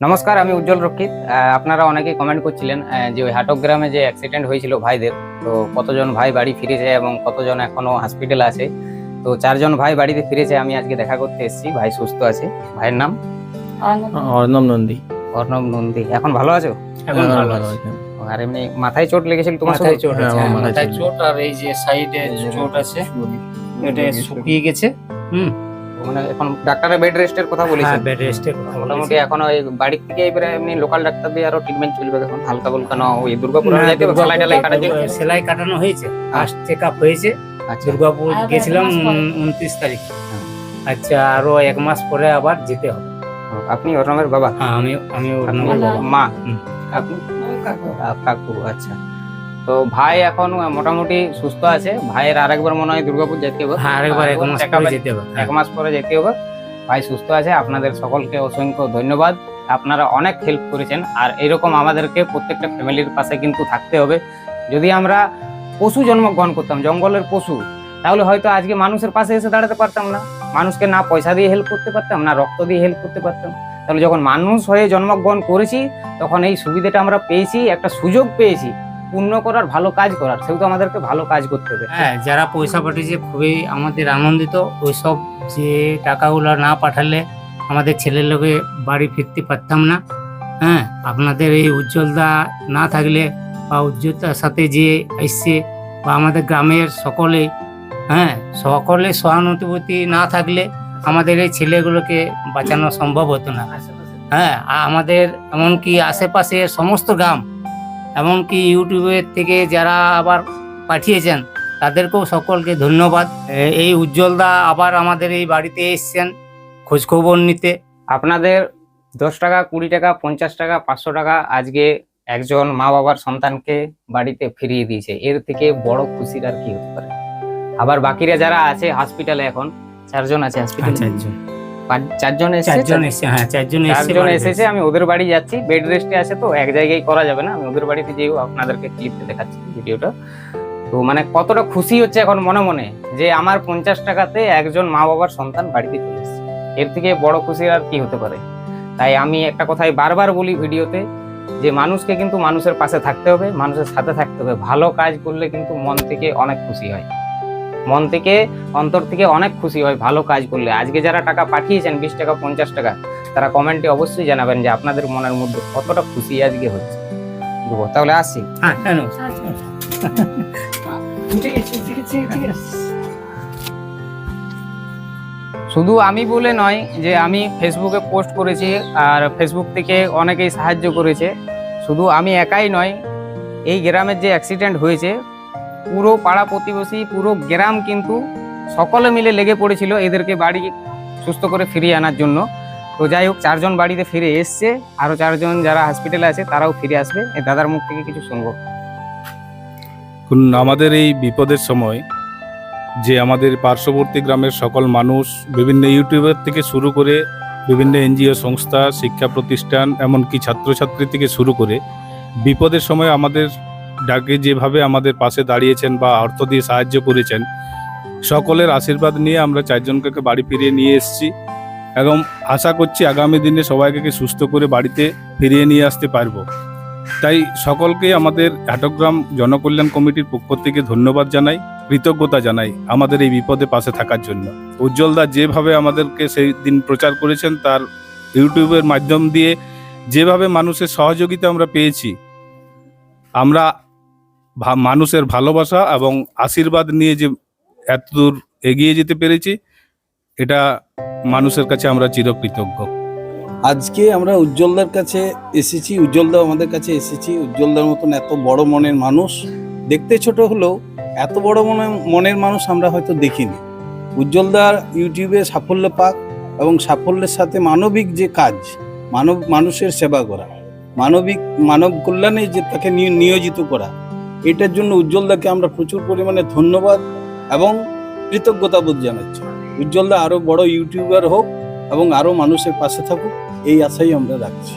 নমস্কার আমি উজ্জ্বল রক্ষিত। আপনারা অনেকেই কমেন্ট করছিলেন যে ওই হাটক গ্রামে যে অ্যাক্সিডেন্ট হয়েছিল ভাইদের তো কতজন ভাই বাড়ি ফিরেছে এবং কতজন এখনও হসপিটালে আছে? তো চারজন ভাই বাড়িতে ফিরেছে আমি আজকে দেখা করতে এসেছি। ভাই সুস্থ আছে। ভাইয়ের নাম? অর্ণব নন্দী। অর্ণব নন্দী। এখন ভালো আছো? এখন হ্যাঁ, ভালো আছে। আর এমনি মাথায় চোট লেগেছিল তোমার মাথায় চোট হ্যাঁ, আছে হ্যাঁ, মাথায়। চোট। আর এই যে সাইডে চোট আছে এটা শুকিয়ে গেছে হুম? মানে এখন ডাক্তারের বেড রেস্টের কথা বলেছে হ্যাঁ বেড রেস্টে কথা মোটামুটি এখন ওই বাড়ির থেকে এবারে এমনি লোকাল ডাক্তার দিয়ে আরও ট্রিটমেন্ট চলবে এখন হালকা বলকা না ওই দুর্গাপুর না, যাইতে সেলাই টেলাই কাটার সেলাই কাটানো হয়েছে ফার্স্ট চেক আপ হয়েছে। আচ্ছা। দুর্গাপুর এক গেছিলাম মাস পরে। উনত্রিশ তারিখ। হ্যাঁ। আচ্ছা আরও এক মাস পরে আবার যেতে হবে। আপনি অর্ণবের বাবা? হ্যাঁ আমি আমি নাম মা? হুম। আপনি? কাকু আচ্ছা। তো ভাই এখন মোটামুটি সুস্থ আছে। ভাইয়ের আরেকবার মনে হয় দুর্গাপুর যেতে হবে। হ্যাঁ আরেকবার এক মাস পরে যেতে হবে এক মাস পরে যেতে হবে। ভাই সুস্থ আছে আপনাদের সকলকে অসংখ্য ধন্যবাদ। আপনারা অনেক হেল্প করেছেন আর এরকম আমাদেরকে প্রত্যেকটা ফ্যামিলির পাশে কিন্তু থাকতে হবে। যদি আমরা পশু জন্মগ্রহণ করতাম জঙ্গলের পশু তাহলে হয়তো আজকে মানুষের পাশে এসে দাঁড়াতে পারতাম না। মানুষকে না পয়সা দিয়ে হেল্প করতে পারতাম না রক্ত দিয়ে হেল্প করতে পারতাম। তাহলে যখন মানুষ হয়ে জন্মগ্রহণ করেছি তখন এই সুবিধাটা আমরা পেয়েছি একটা সুযোগ পেয়েছি। পূর্ণ করার ভালো কাজ করার সেহেতু আমাদেরকে ভালো কাজ করতে হবে। হ্যাঁ যারা পয়সা পাঠিয়েছে খুবই আমাদের আনন্দিত। ওইসব যে টাকাগুলো না পাঠালে আমাদের ছেলের লোকে বাড়ি ফিরতে পারতাম না। হ্যাঁ আপনাদের এই উজ্জ্বলতা না থাকলে বা উজ্জ্বলতার সাথে যে এসছে বা আমাদের গ্রামের সকলে হ্যাঁ সকলে সহানুভূতি না থাকলে আমাদের এই ছেলেগুলোকে বাঁচানো সম্ভব হতো না। হ্যাঁ আমাদের এমনকি আশেপাশের সমস্ত গ্রাম এমনকি ইউটিউবের থেকে যারা আবার পাঠিয়েছেন তাদেরকেও সকলকে ধন্যবাদ। এই উজ্জ্বলদা আবার আমাদের এই বাড়িতে এসছেন খোঁজখবর নিতে। আপনাদের দশ টাকা কুড়ি টাকা পঞ্চাশ টাকা পাঁচশো টাকা আজকে একজন মা বাবার সন্তানকে বাড়িতে ফিরিয়ে দিয়েছে। এর থেকে বড় খুশির আর কি হতে পারে? আবার বাকিরা যারা আছে হসপিটালে এখন চারজন আছে হসপিটালে চারজন এসেছে চারজন এসছে হ্যাঁ চারজন এসছে চারজন এসেছে আমি ওদের বাড়ি যাচ্ছি বেড রেস্টে আছে তো এক জায়গায় করা যাবে না আমি ওদের বাড়িতে যেও আপনাদেরকে ক্লিপটা দেখাচ্ছি ভিডিওটা। তো মানে কতটা খুশি হচ্ছে এখন মনে মনে যে আমার পঞ্চাশ টাকাতে একজন মা বাবার সন্তান বাড়িতে চলে এসেছে। এর থেকে বড় খুশি আর কি হতে পারে? তাই আমি একটা কথাই বারবার বলি ভিডিওতে যে মানুষকে কিন্তু মানুষের পাশে থাকতে হবে মানুষের সাথে থাকতে হবে। ভালো কাজ করলে কিন্তু মন থেকে অনেক খুশি হয়। মন থেকে অন্তর থেকে অনেক খুশি হয় ভালো কাজ করলে। আজকে যারা টাকা পাঠিয়েছেন বিশ টাকা পঞ্চাশ টাকা তারা কমেন্টে অবশ্যই জানাবেন যে আপনাদের মনের মধ্যে কতটা খুশি আজকে হচ্ছে। তাহলে আসি। হ্যাঁ শুধু আমি বলে নয় যে আমি ফেসবুকে পোস্ট করেছি আর ফেসবুক থেকে অনেকেই সাহায্য করেছে। শুধু আমি একাই নয় এই গ্রামের যে অ্যাক্সিডেন্ট হয়েছে পুরো পাড়া প্রতিবেশী, পুরো গ্রাম কিন্তু সকলে মিলে লেগে পড়েছিল এদেরকে বাড়ি সুস্থ করে ফিরিয়ে আনার জন্য। তো যাই হোক, চারজন বাড়িতে ফিরে এসছে। আরও চারজন যারা হসপিটালে আছে, তারাও ফিরে আসবে। এই দাদার মুখ থেকে কিছু শুনব। আমাদের এই বিপদের সময় যে আমাদের পার্শ্ববর্তী গ্রামের সকল মানুষ বিভিন্ন ইউটিউবের থেকে শুরু করে বিভিন্ন এনজিও সংস্থা, শিক্ষা প্রতিষ্ঠান, এমনকি ছাত্রছাত্রী থেকে শুরু করে বিপদের সময় আমাদের ডাকে যেভাবে আমাদের পাশে দাঁড়িয়েছেন বা অর্থ দিয়ে সাহায্য করেছেন, সকলের আশীর্বাদ নিয়ে আমরা চারজনকে বাড়ি ফিরিয়ে নিয়ে এসেছি এবং আশা করছি আগামী দিনে সবাইকে সুস্থ করে বাড়িতে ফিরিয়ে নিয়ে আসতে পারব। তাই সকলকে আমাদের হাটগ্রাম জনকল্যাণ কমিটির পক্ষ থেকে ধন্যবাদ জানাই, কৃতজ্ঞতা জানাই আমাদের এই বিপদে পাশে থাকার জন্য। উজ্জ্বলদা যেভাবে আমাদেরকে সেই দিন প্রচার করেছেন, তার ইউটিউবের মাধ্যম দিয়ে যেভাবে মানুষের সহযোগিতা আমরা পেয়েছি, আমরা মানুষের ভালোবাসা এবং আশীর্বাদ নিয়ে যে এতদূর এগিয়ে যেতে পেরেছি, এটা মানুষের কাছে আমরা চিরকৃতজ্ঞ। আজকে আমরা উজ্জ্বলদার কাছে এসেছি উজ্জ্বলদা আমাদের কাছে এসেছি। উজ্জ্বলদার মতন এত বড় মনের মানুষ। দেখতে ছোট হলেও এত বড় মনে মনের মানুষ আমরা হয়তো দেখিনি। উজ্জ্বলদার ইউটিউবে সাফল্য পাক এবং সাফল্যের সাথে মানবিক যে কাজ, মানব মানুষের সেবা করা, মানবিক মানব কল্যাণে যে তাকে নিয়- নিয়োজিত করা এটার জন্য উজ্জ্বলদাকে আমরা প্রচুর পরিমাণে ধন্যবাদ এবং কৃতজ্ঞতাবোধ জানাচ্ছি। উজ্জ্বলদা আরও বড় ইউটিউবার হোক এবং আরও মানুষের পাশে থাকুক, এই আশাই আমরা রাখছি।